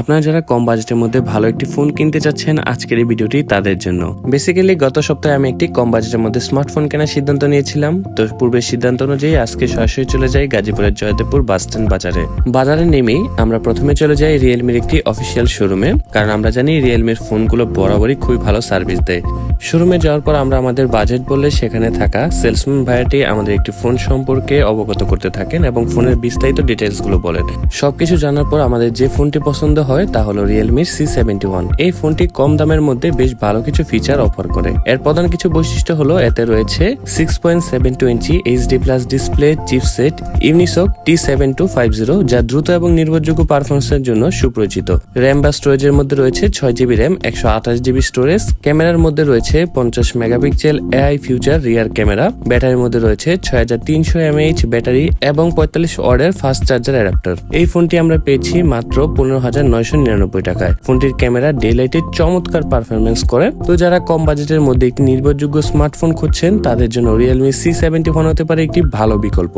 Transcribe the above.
আপনারা যারা কম বাজেটের মধ্যে ভালো একটি ফোন কিনতে চাচ্ছেন, আজকের এই ভিডিওটি তাদের জন্য। বেসিক্যালি গত সপ্তাহে আমি একটি কম বাজেটের মধ্যে স্মার্টফোন কেনার সিদ্ধান্ত নিয়েছিলাম। তো পূর্বের সিদ্ধান্ত অনুযায়ী আজকে সরাসরি চলে যাই গাজীপুরের জয়দেবপুর বাস স্ট্যান্ড বাজারে। বাজারে নেমেই আমরা প্রথমে চলে যাই রিয়েলমির একটি অফিসিয়াল শোরুমে কারণ আমরা জানি রিয়েলমির ফোনগুলো বরাবরই খুবই ভালো সার্ভিস দেয়। শোরুমে যাওয়ার পর আমরা আমাদের বাজেট বললে সেখানে থাকা সেলসম্যান ভাইয়াটি আমাদের একটি ফোন সম্পর্কে অবগত করতে থাকেন এবং ফোনের বিস্তারিত ডিটেলসগুলো বলেন সবকিছু জানার পর আমাদের যে ফোনটি পছন্দ হয়, তা হলো রিয়েলমির সি সেভেন্টি ওয়ান এই ফোনটি কম দামের মধ্যে বেশ ভালো কিছু ফিচার অফার করে। এর প্রধান কিছু বৈশিষ্ট্য হলো, এতে রয়েছে six point seven two inch HD plus display chipset Unisoc T seven two five zero যা দ্রুত এবং নির্ভরযোগ্য পারফরমেন্সের জন্য সুপরিচিত। র্যাম বা স্টোরেজের মধ্যে রয়েছে ছয় জিবি র্যাম একশো আঠাশ জিবি স্টোরেজ ক্যামেরার মধ্যে রয়েছে পঞ্চাশ megapixel AI feature rear camera ব্যাটারির মধ্যে রয়েছে ছয় হাজার তিনশো এমএইচ ব্যাটারি এবং পঁয়তাল্লিশ ওয়ার্ডের ফাস্ট চার্জার অ্যাডাপ্টার এই ফোনটি আমরা পেয়েছি মাত্র পনেরো হাজার নয়শো নিরানব্বই টাকায়। ফোনটির ক্যামেরা ডে লাইটে চমৎকার পারফরমেন্স করে। তো যারা কম বাজেটের মধ্যে একটি নির্ভরযোগ্য স্মার্টফোন খুঁজছেন, তাদের জন্য রিয়েলমি সি সেভেন্টি ফোন হতে পারে একটি ভালো বিকল্প।